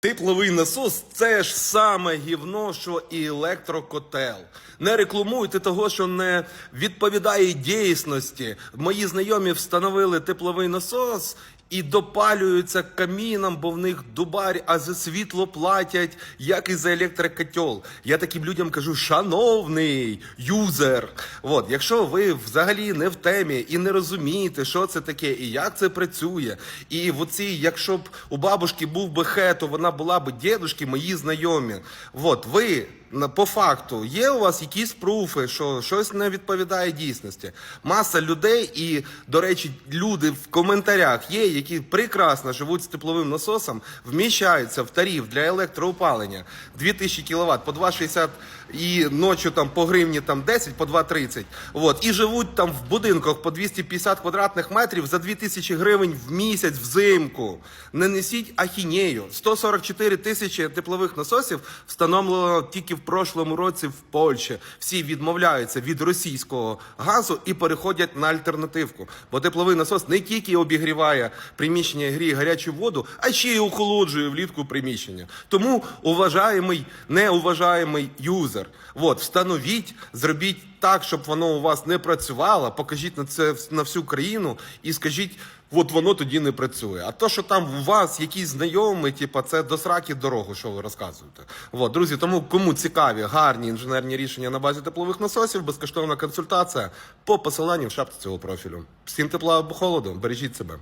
Тепловий насос це ж саме гівно, що і електрокотел. Не рекламуйте того, що не відповідає дійсності. Мої знайомі встановили тепловий насос і допалюються каміном, бо в них дубарь, а за світло платять, як і за електрокотел. Я таким людям кажу, шановний юзер. От, якщо ви взагалі не в темі і не розумієте, що це таке і як це працює, і в оці, якщо б у бабушки був би хе, то вона була б дідушки, мої знайомі. От ви по факту є у вас якісь пруфи, що щось не відповідає дійсності. Маса людей, і, до речі, люди в коментарях є, які прекрасно живуть з тепловим насосом, вміщаються в тариф для електроопалення 2000 кВт по 2,60 і ночі там по гривні там 10, по 2,30. От, і живуть там в будинках по 250 квадратних метрів за 2000 гривень в місяць взимку. Не несіть ахінею. 144 тисячі теплових насосів встановлено тільки в прошлому році в Польщі. Всі відмовляються від російського газу і переходять на альтернативку. Бо тепловий насос не тільки обігріває приміщення гріє гарячу воду, а ще й охолоджує влітку приміщення. Тому уважаємий, неуважаємий юзер. От, встановіть, зробіть так, щоб воно у вас не працювало, покажіть на це на всю країну і скажіть, от воно тоді не працює. А то, що там у вас якісь знайомі, типа, це до сраки дорогу, що ви розказуєте. От, друзі, тому кому цікаві гарні інженерні рішення на базі теплових насосів, безкоштовна консультація по посиланню в шапці цього профілю. Всім тепла або холоду, бережіть себе.